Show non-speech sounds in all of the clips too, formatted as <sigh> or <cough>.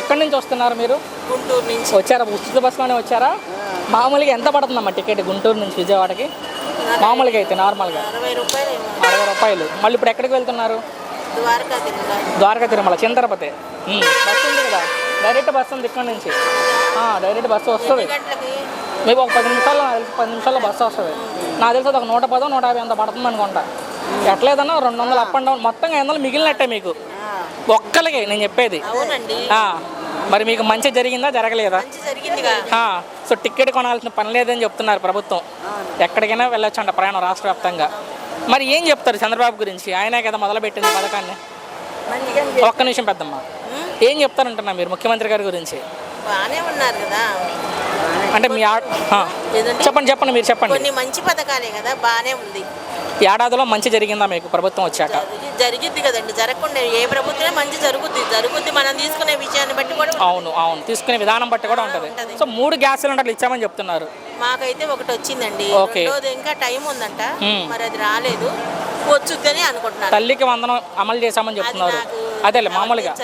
ఎక్కడి నుంచి వస్తున్నారు మీరు? గుంటూరు నుంచి. వచ్చారా? ఉచిత బస్సులోనే వచ్చారా? మామూలుగా ఎంత పడుతుందమ్మా టికెట్ గుంటూరు నుంచి విజయవాడకి? మామూలుగా అయితే నార్మల్గా. అరవై రూపాయలు మళ్ళీ ఇప్పుడు ఎక్కడికి వెళ్తున్నారు? ద్వారకా తిరుమల. చింతరపతి. బస్సు ఉంది కదా? డైరెక్ట్ బస్సు ఉంది ఇక్కడ నుంచి. డైరెక్ట్ బస్సు వస్తుంది. మీకు ఒక పది నిమిషాల్లో పది నిమిషాల్లో బస్సు వస్తుంది. నాకు తెలిసి ఒక నూట పదో నూట యాభై అంత పడుతుంది అనుకుంటా. ఎట్లేదన్నా రెండు వందలు అప్ అండ్ డౌన్ మొత్తం ఐదు వందలు మిగిలినట్టే మీకు. ఒక్కరికి నేను చెప్పేది. మరి మీకు మంచి జరిగిందా జరగలేదా? సో టికెట్ కొనాల్సిన పని లేదని చెప్తున్నారు ప్రభుత్వం. ఎక్కడికైనా వెళ్ళొచ్చు అంట ప్రయాణం రాష్ట్ర వ్యాప్తంగా. మరి ఏం చెప్తారు చంద్రబాబు గురించి? ఆయనే కదా మొదలుపెట్టింది పథకాన్ని. ఒక్క నిమిషం పెద్దమ్మ. ఏం చెప్తారంటున్నా మీరు ముఖ్యమంత్రి గారి గురించి? బాగానే ఉన్నారు కదా. అంటే మీ ఆ- ఆ. ఏదండి? చెప్పండి చెప్పండి మీరు చెప్పండి. కొన్ని మంచి పథకాలే కదా బాగానే ఉంది. ఏడాదిలో మంచి జరిగిందా మీకు ప్రభుత్వం వచ్చాక? జరిగి- జరిగిద్ది కదండి జరగకుండా ఏ ప్రభుత్వమే మంచి జరుగుద్ది. జరుగుద్ది మనం తీసుకునే విషయాన్ని బట్టి కూడా అవును అవును. తీసుకునే విధానం బట్టి కూడా ఉంటుంది. ఉంటది. సో మూడు గ్యాస్ సిలిండర్లు ఇచ్చామని చెప్తున్నారు. మాకైతే ఒకటి వచ్చిందండి. ఓకే. రెండోది ఇంకా టైం ఉందంట. మ్మ్. మరి అది రాలేదు. వచ్చుద్దని అనుకుంటున్నాను. తల్లికి వందనం అమలు చేశామని చెప్తున్నారు. నాకు అదేలే మామూలుగా.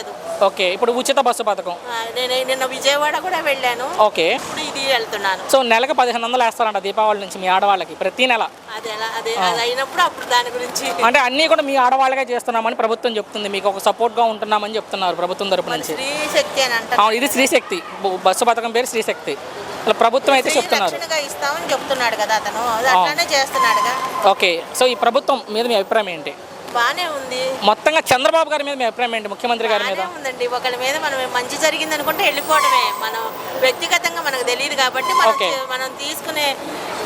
ఓకే ఇప్పుడు ఉచిత బస్సు పథకం. ఆ, నేను నిన్న విజయవాడ కూడా వెళ్ళాను. ఓకే. ఇప్పుడు ఇది వెళ్తున్నాను. సో నెలకు పదిహేను వందలు వేస్తారంట దీపావళి నుంచి మీ ఆడవాళ్ళకి ప్రతి నెల. అది ఎలా అదే అది అయినప్పుడు అప్పుడు దాని గురించి. అంటే అన్నీ కూడా మీ ఆడవాళ్ళగా చేస్తున్నామని ప్రభుత్వం చెప్తుంది. మీకు ఒక సపోర్ట్గా ఉంటున్నామని చెప్తున్నారు ప్రభుత్వం తరపు నుంచి. స్త్రీ శక్తి అని అంటారు. అవును ఇది శ్రీశక్తి బు- బస్సు పథకం పేరు శ్రీశక్తి ప్రభుత్వం అయితే చెప్తున్నారు. ఇస్తామని చెప్తున్నాడు కదా అతను. అది అట్లానే చేస్తున్నాడుగా. ఓకే. సో ఈ ప్రభుత్వం మీద మీ అభిప్రాయం ఏంటి? బానే ఉంది. మొత్తంగా చంద్రబాబు గారి మీద మీ అభిప్రాయం ఏంటి? ముఖ్యమంత్రి గారి మీద? బానే ఉందండి. ఒకరి మీద మనం మంచి జరిగింది అనుకుంటే వెళ్ళిపోవడమే. మనం వ్యక్తిగతంగా మనకు తెలియదు కాబట్టి మనం తీసుకునే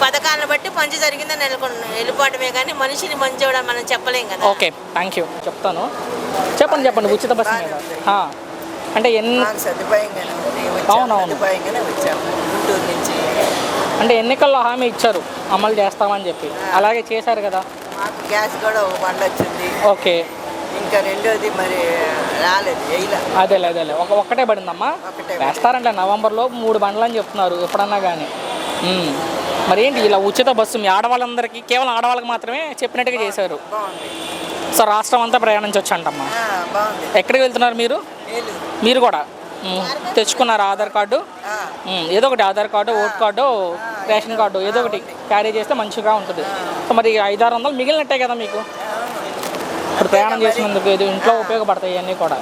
పథకాలను బట్టి మంచి జరిగిందని వెళ్ళుకున్నాం వెళ్ళిపోవడమే కానీ మనిషిని మంచి కూడా మనం చెప్పలేం కదా. ఓకే. Thank you. చెప్తాను. చెప్పండి చెప్పండి. ఉచిత బస్సు మీద. ఆ, అంటే ఎన్ని అవునవును. గుంటూరు నుంచి అంటే ఎన్నికల్లో హామీ ఇచ్చారు అమలు చేస్తామని చెప్పి. అలాగే చేశారు కదా? మాకు గ్యాస్ కూడా ఒక బండ వచ్చింది. ఓకే. ఇంకా రెండోది మరి రాలేదు వేయలే అదేలే అదేలే. ఒక ఒక్కటే పడిందమ్మా. ఒకటే వేస్తారంటే నవంబర్లో మూడు బండ్లు అని చెప్తున్నారు ఎప్పుడన్నా కానీ మరి ఏంటి ఇలా ఉచిత బస్సు మీ ఆడవాళ్ళందరికీ కేవలం ఆడవాళ్ళకి మాత్రమే చెప్పినట్టుగా చేశారు? బాగుంది. సో రాష్ట్రం అంతా ప్రయాణించవచ్చు అంటమ్మా ఆ, బాగుంది. ఎక్కడికి వెళ్తున్నారు మీరు? మీరు కూడా. తెచ్చుకున్నారు ఆధార్ కార్డు. ఏదో ఒకటి Aadhaar card vote card ration card ఏదో ఒకటి క్యారీ చేస్తే మంచిగా ఉంటుంది. సో మరి ఐదారు వందలు మిగిలినట్టే కదా మీకు? ఇప్పుడు ప్రయాణం చేసినందుకు ఇది ఇంట్లో ఉపయోగపడతాయి ఇవన్నీ కూడా.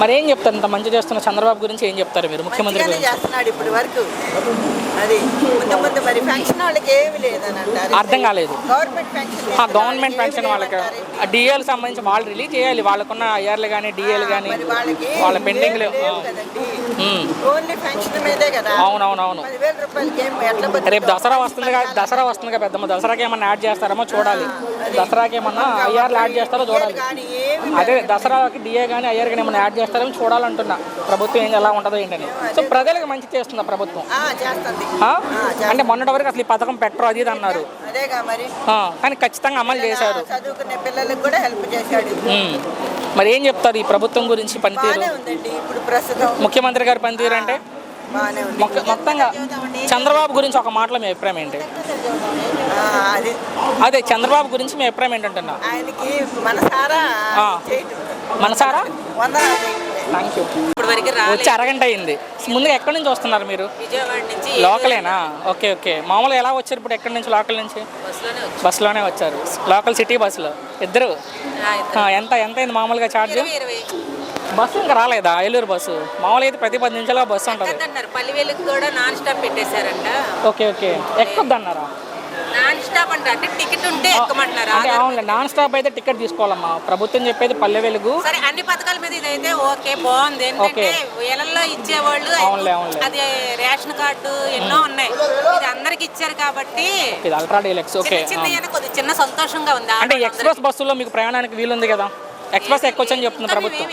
మరి ఏం చెప్తారు? ఇంత మంచి చేస్తున్న చంద్రబాబు గురించి ఏం చెప్తారు మీరు? ముఖ్యమంత్రి మంచిగానే గురించి. చేస్తున్నాడు ఇప్పటి వరకు. అది ముందు ముందు మరి పెన్షన్ వాళ్ళకి ఏమి లేదని అంటారు. అర్థం కాలేదు. గవర్నమెంట్ పెన్షన్ ఆ గవర్నమెంట్ పెన్షన్ వాళ్ళకి ఆ డిఏలకు సంబంధించి వాళ్ళు రిలీజ్ చేయాలి. వాళ్ళకున్న ఐఆర్లు కానీ డిఏలు కానీ మరి వాళ్ళకి వాళ్ళ పెండింగ్లు లేవు కదండి. మ్మ్. ఓన్లీ పెన్షన్ మీదే కదా. అవునవునవును. పదివేల రూపాయలకి ఏం ఎట్లా రేపు? దసరా వస్తుంది కదా దసరా వస్తుంది కదా పెద్దమ్మ. దసరాకి ఏమన్నా యాడ్ చేస్తారేమో చూడాలి. దసరాకి ఏమన్నా ఐఆర్లు యాడ్ చేస్తారో చూడాలి. అదే దసరాకి డిఏ కానీ ఐఆర్ కానీ ఏమన్నా యాడ్ చేస్తారేమో చూడాలంటున్నా. ప్రభుత్వం ఏం ఎలా ఉంటుందో ఏంటని. సో ప్రజలకు మంచి చేస్తుందా ప్రభుత్వం? అంటే మొన్నటి వరకు అసలు ఈ పథకం పెట్టరు అది ఇది అన్నారు. కానీ ఖచ్చితంగా అమలు చేశారు. చదువుకునే పిల్లలకు కూడా హెల్ప్ చేశాడు. ఉమ్. మరి ఏం చెప్తారు ఈ ప్రభుత్వం గురించి పనితీరు? ముఖ్యమంత్రి గారి పనితీరు అంటే? మొత్తంగా చంద్రబాబు గురించి ఒక మాటలో మీ అభిప్రాయం ఏంటి? అది చంద్రబాబు గురించి మీ అభిప్రాయం ఏంటంటున్నా? ఆయనకి మనసారా. థ్యాంక్ యూ వచ్చి అరగంట అయింది ముందుగా ఎక్కడి నుంచి వస్తున్నారు మీరు? విజయవాడ నుంచి లోకలేనా? Okay okay. మామూలుగా ఎలా వచ్చారు ఇప్పుడు ఎక్కడి నుంచి లోకల్ నుంచి? బస్సులోనే వచ్చి. బస్సులోనే వచ్చారు. లోకల్ సిటీ బస్సులో. ఇద్దరు? ఆ, ఇద్దరు. ఆ, ఎంత ఎంత అయింది మామూలుగా ఛార్జ్? బస్సు ఇంకా రాలేదా? ఏలూరు బస్సు? మామూలుగా అయితే ప్రతి పది నిమిషాలుగా బస్సు ఉంటుంది. అన్నారు పల్లివేలుకి కూడా నాన్ స్టాప్ పెట్టేశారంట. Okay okay. ఎక్కొద్దు అన్నారా నాన్ స్టాప్ అంట. అంటే టికెట్ ఉంటే ఎక్కమంటున్నారు? అంటే అవునులే. నాన్ స్టాప్ అయితే టికెట్ తీసుకోవాలమ్మా. ప్రభుత్వం చెప్పేది పల్లె వెలుగు. సరే అన్ని పథకాల మీద ఇదైతే ఓకే బాగుంది. ఎందుకంటే వేలల్లో ఇచ్చేవాళ్ళు అవునులే, అవునులే. అది రేషన్ కార్డు ఎన్నో ఉన్నాయి. ఇది అందరికి ఇచ్చారు కాబట్టి ఇది అల్ట్రా డీలక్స్. ఓకే. చిన్న చిన్న కొద్ది చిన్న సంతోషంగా ఉంది. అంటే. ఎక్స్ప్రెస్ బస్సులో మీకు ప్రయాణానికి వీలుంది కదా? ఎక్స్ప్రెస్ ఎక్కొచ్చని చెప్తుంది ఇంకా ప్రభుత్వం.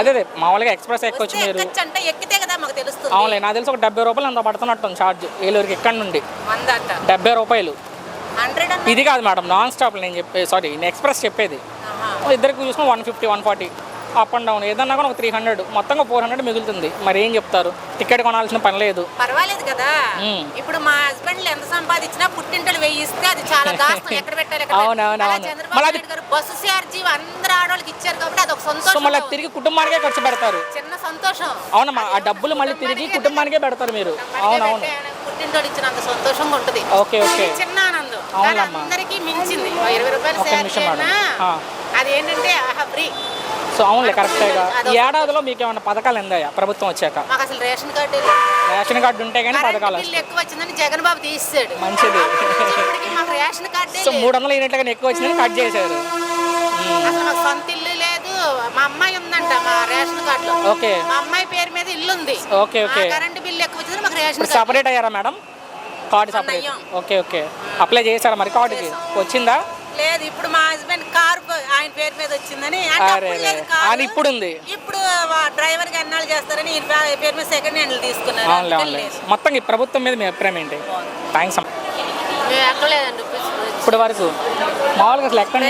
అదే అదే మామూలుగా ఎక్స్ప్రెస్ ఎక్కొచ్చు మీరు. అవునులే నాకు తెలిసి ఒక డెబ్బై రూపాయలు అంత పడుతున్నట్టు ఛార్జ్ ఏలూరుకి ఇక్కడ నుండి. డెబ్బై రూపాయలు. ఇది కాదు మేడం నాన్ స్టాప్ నేను చెప్పే సారీ నేను ఎక్స్ప్రెస్ చెప్పేది. ఇద్దరికి చూసుకుని one fifty one forty. Up and down ఏదన్నా కూడా ఒక త్రీ హండ్రెడ్ మొత్తంగా ఫోర్ హండ్రెడ్ మిగులుతుంది. మరి ఏం చెప్తారు? టికెట్ కొనాల్సిన పని లేదు. పర్వాలేదు కదా. ఇప్పుడు మా హస్బెండ్ ఎంత సంపాదించినా పుట్టింటలు వెయ్యి ఇస్తే అది చాలా <laughs> దాస్తాం ఎక్కడ పెట్టాలి ఎక్కడ అవును, అవును, అలా అవును. చంద్రబాబు మళ్ళీ అది- నాయుడు గారు బస్సు ఛార్జీ అందరు ఆడవాళ్ళకి ఇచ్చారు కాబట్టి అది ఒక సో సంతోషం. మళ్ళీ తిరిగి కుటుంబానికే ఖర్చు పెడతారు. చిన్న సంతోషం. అవునమ్మా ఆ డబ్బులు మళ్ళీ తిరిగి కుటుంబానికే పెడతారు మీరు. అవునవును. పుట్టింటోడు ఇచ్చినంత సంతోషంగా ఉంటది. Okay okay. ఇది చిన్న ఆనందం. కానీ అవునమ్మా. అందరికీ మించింది. ఓ ఇరవై రూపాయలు నిమిషం మేడం. ఆ. అది ఏంటంటే ఆహా ఫ్రీ సో అవునులే కరెక్టేగా ఏడాదిలో మీకు ఏమైనా పథకాలు ఎందాయా ప్రభుత్వం వచ్చాక? మాకు అసలు రేషన్ కార్డు రేషన్ కార్డు ఉంటే కానీ పథకాలు బిల్లు ఎక్కువ వచ్చిందని జగన్ బాబు తీసాడు. మంచిది. ఇప్పటికి మాకు రేషన్ కార్డే సో. మూడు వందలు అయినట్లుగా ఎక్కువ వచ్చిందని కట్ చేశారు. అసలు మాకు సొంత ఇల్లు లేదు. మా అమ్మాయి ఉందంట మా రేషన్ కార్డులో. ఓకే. మా అమ్మాయి పేరు మీద ఇల్లు ఉంది ఓకే. ఓకే కరెంట్ బిల్లు ఎక్కువ వచ్చింది మాకు రేషన్ కార్డు సపరేట్ అయ్యారా madam? Card separate. Okay okay. Apply చేశారా మరి కార్డుకి? వచ్చిందా? లేదు ఇప్పుడు మా హస్బెండ్ కారు ప- ఆయన పేరు మీద వచ్చిందని. అది ఇప్పుడు ఉంది ఇప్పుడు డ్రైవర్కి అన్నాళ్ళు చేస్తారని పేరు మీద సెకండ్ హ్యాండ్ తీసుకున్నారు. మొత్తం ఈ ప్రభుత్వం మీద మీ అభిప్రాయం ఏంటి? థ్యాంక్స్ ఎక్కలేదండి ఇప్పుడు వరకు? మామూలుగా అసలు ఎక్కడ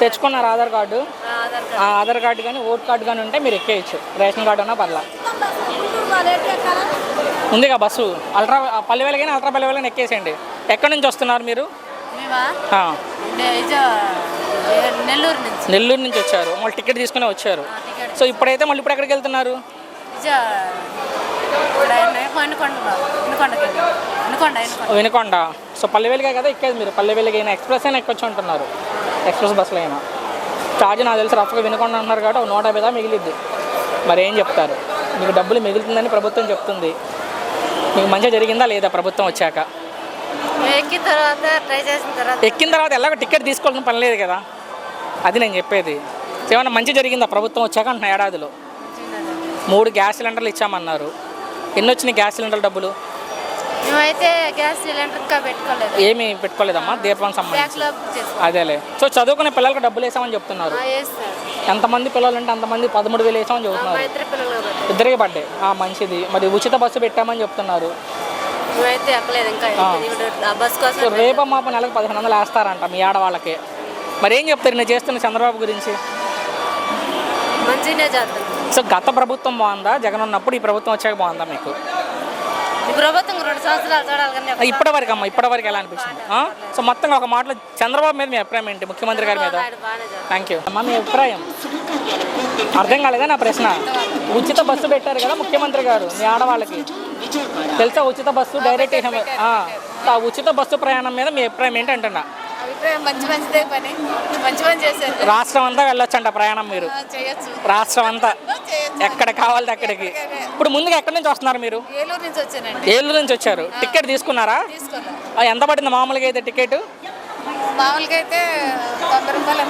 తెచ్చుకున్నారు ఆధార్ కార్డు? ఆధార్ ఆ ఆధార్ కార్డు కానీ ఓట్ కార్డు కానీ ఉంటే మీరు ఎక్కేయచ్చు. రేషన్ కార్డు అన్నా పర్లా. ఉందిగా బస్సు. అల్ట్రా పల్లెవేలు కానీ అల్ట్రా పల్లెవేలు కానీ ఎక్కేసేయండి. ఎక్కడి నుంచి వస్తున్నారు మీరు? నెల్లూరు నుంచి. నెల్లూరు నుంచి వచ్చారు. మళ్ళీ టికెట్ తీసుకుని వచ్చారు. సో ఇప్పుడైతే మళ్ళీ ఇప్పుడు ఎక్కడికి వెళ్తున్నారు? వినుకొండ. సో పల్లెవేలుగా కదా ఎక్కేది మీరు? పల్లెవేలుగా అయినా ఎక్స్ప్రెస్ అయినా ఎక్కొచ్చు అంటున్నారు. ఎక్స్ప్రెస్ బస్సులో అయినా. ఛార్జ్ నాకు తెలిసి రఫ్గా వినుకొండ అంటున్నారు కాబట్టి నూట యాభై దాకా మిగిలిద్ది. మరి ఏం చెప్తారు? మీకు డబ్బులు మిగులుతుందని ప్రభుత్వం చెప్తుంది. మీకు మంచిగా జరిగిందా లేదా ప్రభుత్వం వచ్చాక? ఎక్కిన తర్వాత ట్రై చేసిన తర్వాత. ఎక్కిన తర్వాత ఎలాగో టికెట్ తీసుకోవాల్సిన పని లేదు కదా. అది నేను చెప్పేది. ఏమన్నా మంచి జరిగిందా? ప్రభుత్వం వచ్చాక అంటున్నా ఏడాదిలో. మూడు గ్యాస్ సిలిండర్లు ఇచ్చామన్నారు. ఎన్ని వచ్చినాయి గ్యాస్ సిలిండర్ డబ్బులు? మేమైతే గ్యాస్ సిలిండర్ ఇంకా పెట్టుకోలేదు. ఏమీ పెట్టుకోలేదమ్మా? సంబంధించి. చేసుకో అదేలే. సో చదువుకునే పిల్లలకు డబ్బులు వేసామని చెప్తున్నారు. ఎంతమంది పిల్లలు అంటే అంతమంది పదమూడు వేలు వేసామని చెబుతున్నారు ఇద్దరికి పడ్డాయి. ఆ మంచిది. మరి ఉచిత బస్సు పెట్టామని చెప్తున్నారు. రేపు మాప నెలకు పదిహేను వందలు వేస్తారంట మీ ఆడవాళ్ళకి. మరి ఏం చెప్తారు? నేను చేస్తున్న చంద్రబాబు గురించి. మంచిగానే చేస్తాం సో గత ప్రభుత్వం బాగుందా? జగన్ ఉన్నప్పుడు ఈ ప్రభుత్వం వచ్చాక బాగుందా మీకు? ఈ ప్రభుత్వం రెండు సంవత్సరాలు చూడాలి కానీ ఆ, ఇప్పటి వరకు అమ్మ ఇప్పటి వరకు ఎలా అనిపించింది? ఆ? సో మొత్తంగా ఒక మాటలో చంద్రబాబు మీద మీ అభిప్రాయం ఏంటి? ముఖ్యమంత్రి గారి మీద? ఆయన బాగానే చేస్తాం థ్యాంక్ యూ అమ్మా మీ అభిప్రాయం? అర్థం కాలేదా నా ప్రశ్న? ఉచిత బస్సు పెట్టారు కదా ముఖ్యమంత్రి గారు మీ ఆడవాళ్ళకి. తెలుసా? ఉచిత బస్సు డైరెక్ట్ ఆ, ఆ ఉచిత బస్సు ప్రయాణం మీద మీ అభిప్రాయం ఏంటి అంటున్నా? మంచి మంచిదే పని. మంచి పని చేశారు. రాష్ట్రం అంతా వెళ్ళొచ్చంట ప్రయాణం మీరు. చేయొచ్చు. రాష్ట్రం అంతా. ఎక్కడ కావాలి అక్కడికి. ఇప్పుడు ముందుగా ఎక్కడి నుంచి వస్తున్నారు మీరు? ఏలూరు నుంచి వచ్చానండి. ఏలూరు నుంచి వచ్చారు. టికెట్ తీసుకున్నారా? ఎంత పడింది మామూలుగా అయితే టికెట్? మామూలుగా అయితే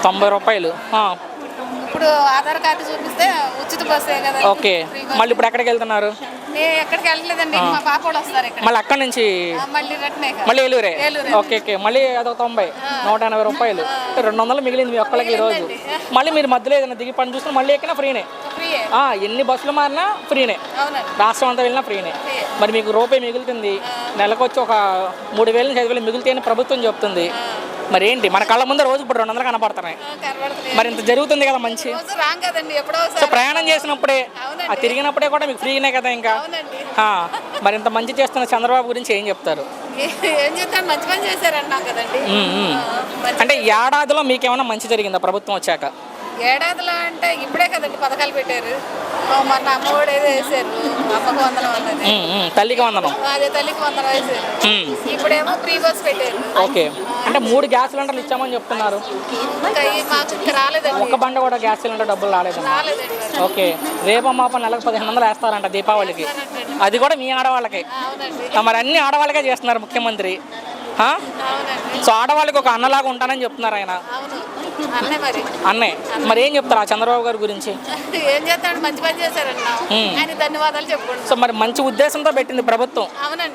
తొంభై రూపాయలు. తొంభై ఇప్పుడు ఆధార్ కార్డు చూపిస్తే ఉచిత బస్సే కదా ఓకే. మళ్ళీ ఇప్పుడు ఎక్కడికి వెళ్తున్నారు? నేను ఎక్కడికి వెళ్ళలేదండి. మా పాప వాళ్ళు వస్తారు ఇక్కడ. మళ్ళీ అక్కడి నుంచి? మళ్ళీ రిటర్న్ మళ్ళీ ఏలూరే. Okay okay. మళ్ళీ అదొక తొంభై నూట ఎనభై రూపాయలు. రెండు వందలు మిగిలింది మీ ఒక్కళ్ళకి ఈ రోజు మళ్ళీ మీరు మధ్యలో ఏదైనా దిగి పని చూసుకుని మళ్ళీ ఎక్కినా ఫ్రీనే. ఎన్ని బస్సులు మారినా ఫ్రీనే. రాష్ట్రం అంతా వెళ్ళినా ఫ్రీనే. మరి మీకు రూపాయి మిగులుతుంది. నెలకు వచ్చి ఒక మూడు వేలు నుంచి ఐదు వేలు మిగులుతాయని ప్రభుత్వం చెప్తుంది. మరి ఏంటి మన కళ్ళ ముందు రోజు ఇప్పుడు రెండు వందలు కనపడుతున్నాయి. మరి ఇంత జరుగుతుంది కదా మంచి. సో ప్రయాణం చేసినప్పుడే ఆ తిరిగినప్పుడే కూడా మీకు ఫ్రీనే కదా ఇంకా? మరి ఇంత మంచి చేస్తున్న చంద్రబాబు గురించి ఏం చెప్తారు? అంటే ఏడాదిలో మీకేమైనా మంచి జరిగిందా ప్రభుత్వం వచ్చాక? ఏడాదిలో అంటే పథకాలు పెట్టారు. మొన్న అమ్మఒడి ఏదో వేసారు అమ్మకు వందనం అన్నది. తల్లికి వందనం. అదే తల్లికి వందనం వేసారు. ఇప్పుడేమో ఫ్రీ బస్ పెట్టారు. ఓకే. అంటే మూడు గ్యాస్ సిలిండర్లు ఇచ్చామని చెప్తున్నారు. మాకు రాలేదండి. ఒక్క బండ కూడా గ్యాస్ సిలిండర్ డబ్బులు రాలేదు రాలేదండి. ఓకే. రేప మాప నెలకు పదిహేను వందలు వేస్తారంట దీపావళికి. అది కూడా మీ ఆడవాళ్ళకి. మరి అన్ని ఆడవాళ్ళకే చేస్తున్నారు ముఖ్యమంత్రి. సో ఆడవాళ్ళకి ఒక అన్నలాగా ఉంటానని చెప్తున్నారు ఆయన. అన్నే మరి. అన్నయ్య మరి ఏం చెప్తారు ఆ చంద్రబాబు గారి గురించి? ఏం చేస్తాడు? మంచి పని చేశారన్నాం. ధన్యవాదాలు సో మరి మంచి ఉద్దేశంతో పెట్టింది ప్రభుత్వం.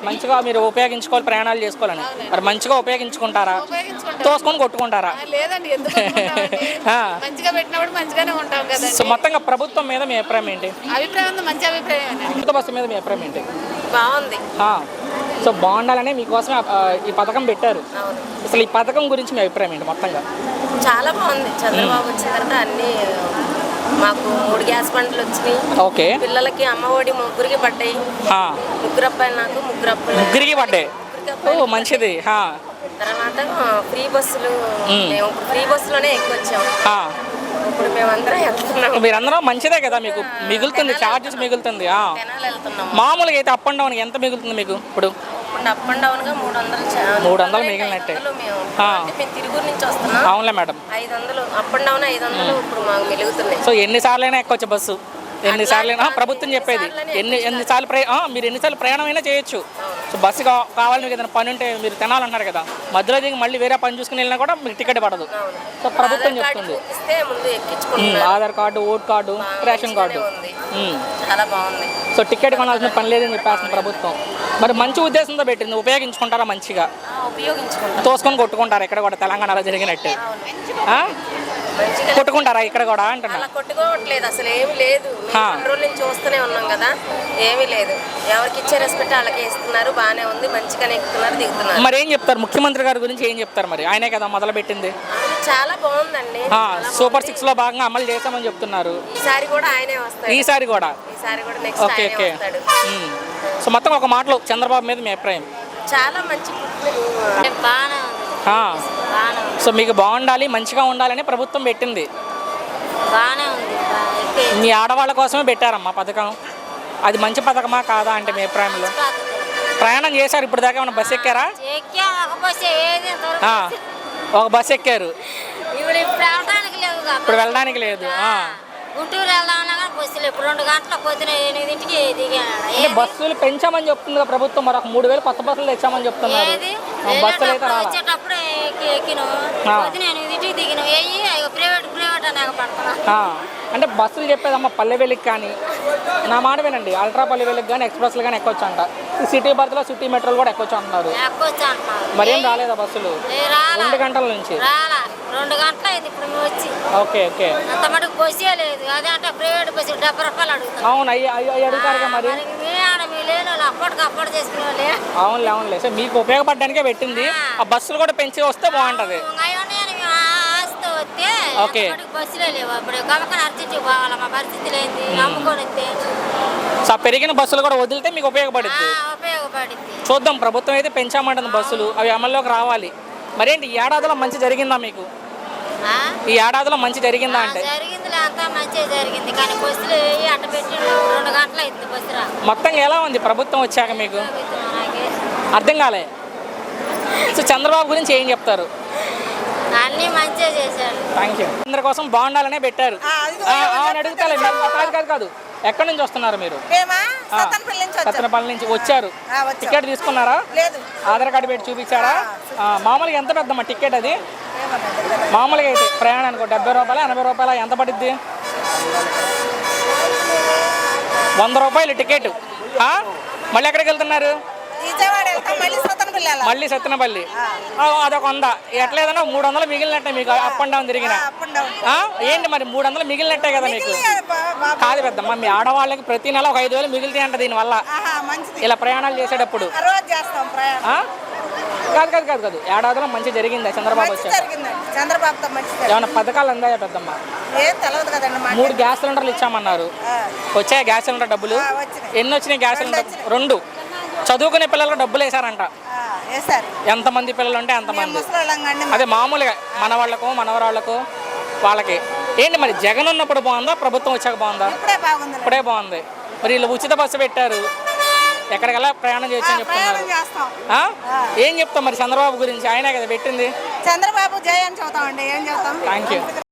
మంచిగా మీరు ఉపయోగించుకోవాలి ప్రయాణాలు చేసుకోవాలని. మరి మంచిగా ఉపయోగించుకుంటారా? ఉపయోగించుకుంటాం. తోసుకొని కొట్టుకుంటారా? లేదండి. ఎందుకు అనుకుంటామండి? <laughs> ఆ. మంచిగా పెట్టినప్పుడు మంచిగానే ఉంటాం సో మొత్తంగా ప్రభుత్వం మీద మీ అభిప్రాయం ఏంటి? అభిప్రాయం మంచి అభిప్రాయం బస్సు మీద మీ అభిప్రాయం ఏంటి? బాగుంది. సో బాగుండాలనే మీకోసం ఈ పథకం పెట్టారు. అసలు ఈ పథకం గురించి మీ అభిప్రాయం ఏంటి మొత్తంగా? చాలా బాగుంది. చంద్రబాబు వచ్చిన తర్వాత అన్ని మాకు మూడు గ్యాస్ బండ్లు వచ్చినాయి. ఓకే. పిల్లలకి అమ్మఒడి ముగ్గురికి పడ్డాయి. ముగ్గురు అబ్బాయిలు నాకు ముగ్గురు అబ్బాయిలు ముగ్గురికి పడ్డాయి. ఓ మంచిది. తర్వాత ఫ్రీ బస్సులు మ్మ్. ఫ్రీ బస్సులోనే ఎక్కొచ్చాం ఆ. ఇప్పుడు మేమందరం వెళ్తున్నాం. మీరందరూ మంచిదే కదా మీకు. మిగులుతుంది చార్జెస్ మిగులుతుంది. మామూలుగా అయితే అప్ అండ్ డౌన్ ఎంత మిగులుతుంది మీకు ఇప్పుడు? అప్ అండ్ డౌన్గా మూడు వందలు మూడు వందలు మిగిలినట్టే. మేము మేము తిరుగురు నుంచి వస్తున్నాం. అవునులే మేడం. ఐదు వందలు అప్ అండ్ డౌన్ ఐదు వందలు ఇప్పుడు మాకు మిలుగుతున్నాయి. సో ఎన్నిసార్లు అయినా ఎక్కొచ్చు బస్సు. ఎన్నిసార్లు అయినా ప్రభుత్వం చెప్పేది. ఎన్ని ఎన్నిసార్లు మీరు ఎన్నిసార్లు ప్రయాణం అయినా చేయొచ్చు. సో బస్సు కావాలి మీకు ఏదైనా పని ఉంటే మీరు తినాలన్నారు కదా. మధ్యలో దిగి మళ్ళీ వేరే పని చూసుకుని వెళ్ళినా కూడా మీకు టికెట్ పడదు. సో ప్రభుత్వం చెప్తుంది. Aadhaar card vote card ration card. So ticket కొనాల్సిన పని లేదని చెప్పేస్తుంది ప్రభుత్వం. మరి మంచి ఉద్దేశంతో పెట్టింది. ఉపయోగించుకుంటారా మంచిగా? తోసుకొని కొట్టుకుంటారా ఇక్కడ కూడా తెలంగాణలో జరిగినట్టు. కొట్టుకుంటారా ఇక్కడ కూడా అంటున్నా? అలా కొట్టుకోవట్లేదు అసలు ఏమి లేదు. మేము రోజుల నుంచి చూస్తూనే ఉన్నాం కదా ఏమీ లేదు. ఎవరికి ఇచ్చే రెస్పెక్ట్ వాళ్ళకి ఇస్తున్నారు బాగానే ఉంది మంచిగానే ఎక్కుతున్నారు దిగుతున్నారు. మరి ఏం చెప్తారు? ముఖ్యమంత్రి గారి గురించి ఏం చెప్తారు మరి? ఆయనే కదా మొదలు పెట్టింది చాలా బాగుందండి. ఆ, సూపర్. సిక్స్లో భాగంగా అమలు చేశామని చెప్తున్నారు. ఈసారి కూడా ఆయనే వస్తాడు. ఈసారి కూడా. ఈసారి కూడా నెక్స్ట్ ఓకే ఆయనే ఓకే. వస్తాడు. ఉమ్. సో మొత్తం ఒక మాటలో చంద్రబాబు మీద మీ అభిప్రాయం. చాలా మంచి బాగానే ఉంది. ఆ, సో మీకు బాగుండాలి మంచిగా ఉండాలని ప్రభుత్వం పెట్టింది. మీ ఆడవాళ్ళ కోసమే పెట్టారమ్మా పథకం. అది మంచి పథకమా కాదా అంటే మీ అభిప్రాయంలో? ప్రయాణం చేశారు ఇప్పుడు దాకా ఏమైనా బస్సు ఎక్కారా? ఎక్కాం ఒక బస్సు ఎక్కారు. ఇప్పుడు వెళ్ళడానికి లేదు. గుంటూరు వెళ్దామన్నా కానీ బస్సులు ఇప్పుడు రెండు గంటల పొద్దున ఎనిమిదింటికి అంటే బస్సులు పెంచామని చెప్తుంది ప్రభుత్వం మరి ఒక మూడు వేలు కొత్త బస్సులు తెచ్చామని చెప్తున్నారు. బస్సులు అయితే వచ్చేటప్పుడు ఎక్కి ఎక్కిను. పొద్దున ఎనిమిదింటికి దిగిన. వెయ్యి ప్రైవేట్ ప్రైవేట్ అనేక పడుతున్నా ఆ, అంటే బస్సులు చెప్పేదమ్మా పల్లె వెలికి కానీ నా మాట వినండి అల్ట్రా పల్లె వెలికి కానీ ఎక్స్ప్రెస్లు కానీ ఎక్కొచ్చు అంట సిటీ బర్త్లో సిటీ మెట్రోలు కూడా ఎక్కొచ్చు అంటున్నారు మరేం రాలేదా బస్సులు? ఏ రెండు గంటల నుంచి? రెండు గంటలు అయింది ఇప్పుడు నువ్వు వచ్చి. Okay okay. అంత మటుకు బస్సే లేదు. అదే అంటే ప్రైవేట్ బస్సు డెబ్బై రూపాయలు అడుగుతున్నా. అవును అయ్యి అయ్యి మరి. మీ ఆడ మీ లేని వాళ్ళు అప్పటికి అప్పటి చేసుకునే అవునులే అవునులే. సో మీకు ఉపయోగపడడానికే పెట్టింది. ఆ. బస్సులు కూడా పెంచి వస్తే బాగుంటుంది. వస్తే ఓకే. బస్సులే లేవు. ఇప్పుడు గమకన అర్జెంట్కి పోవాలి? మా పరిస్థితి వస్తే సో ఆ పెరిగిన బస్సులు కూడా వదిలితే మీకు ఉపయోగపడింది చూద్దాం. ప్రభుత్వం అయితే పెంచామంటుంది బస్సులు. అవి అమల్లోకి రావాలి. మరేంటి ఈ ఏడాదిలో మంచి జరిగిందా మీకు? ఆ? ఈ ఏడాదిలో మంచి జరిగిందా ఆ, అంటే? జరిగిందిలే అంతా మంచిగా జరిగింది. కానీ బస్సులు ఏ అట్ట పెట్టి రెండు గంటలు అయింది బస్సు రా. మొత్తంగా ఎలా ఉంది? ప్రభుత్వం వచ్చాక మీకు? అర్థం కాలే. సో చంద్రబాబు గురించి ఏం చెప్తారు? అన్నీ మంచిగా చేశాడు థ్యాంక్ యూ అందరి కోసం బాగుండాలనే పెట్టారు. అని అడుగుతాలే కాదు కాదు కాదు. ఎక్కడి నుంచి వస్తున్నారు మీరు? సత్తనపల్లి నుంచి వచ్చారు. ఆ, వచ్చాం. టికెట్ తీసుకున్నారా? లేదు. ఆధార్ కార్డు పెట్టి చూపించారా? ఆ, మామూలుగా ఎంత పెద్దమ్మా టికెట్ అది? మామూలుగా అయితే ప్రయాణానికి డెబ్బై రూపాయలు ఎనభై రూపాయలు ఎంత పడుద్ది? వంద రూపాయలు టికెట్. ఆ? మళ్ళీ ఎక్కడికి వెళ్తున్నారు? మళ్ళీ ఆ, అదొక వంద. ఎట్లేదన్నా మూడు వందలు మిగిలినట్టే మీకు అప్ అండ్ డౌన్ తిరిగిన? ఏంటి మరి మూడు వందలు మిగిలినట్టే కదా మీకు? కాదు పెద్దమ్మ మీ ఆడవాళ్ళకి ప్రతి నెల ఒక ఐదు వేలు మిగిలితే అంట దీనివల్ల. ఇలా ప్రయాణాలు చేసేటప్పుడు? కాదు కాదు కాదు కాదు. ఏడాదిలో మంచి జరిగిందా? చంద్రబాబు చంద్రబాబుతో ఏమైనా పథకాలు అందాయా పెద్దమ్మ మూడు గ్యాస్ సిలిండర్లు ఇచ్చామన్నారు. వచ్చాయి గ్యాస్ సిలిండర్ డబ్బులు. ఎన్ని వచ్చినాయి. Gas cylinder? రెండు. చదువుకునే పిల్లలకు డబ్బులు వేశారు. ఎంతమంది పిల్లలు ఉంటే కండి అదే మామూలుగా మన వాళ్ళకు మనవరాళ్ళకు వాళ్ళకి. ఏంటి మరి జగన్ ఉన్నప్పుడు బాగుందా ప్రభుత్వం వచ్చాక బాగుందా? ఇప్పుడే బాగుంది. మరి వీళ్ళు ఉచిత బస్సు పెట్టారు. ఎక్కడికల్లా ప్రయాణం చేయొచ్చు అని చెప్తున్నారు? ఏం చెప్తాం మరి చంద్రబాబు గురించి? ఆయనే కదా పెట్టింది. చంద్రబాబు జయ అని చెబుతామండి. ఏం చెబుతాం? Thank you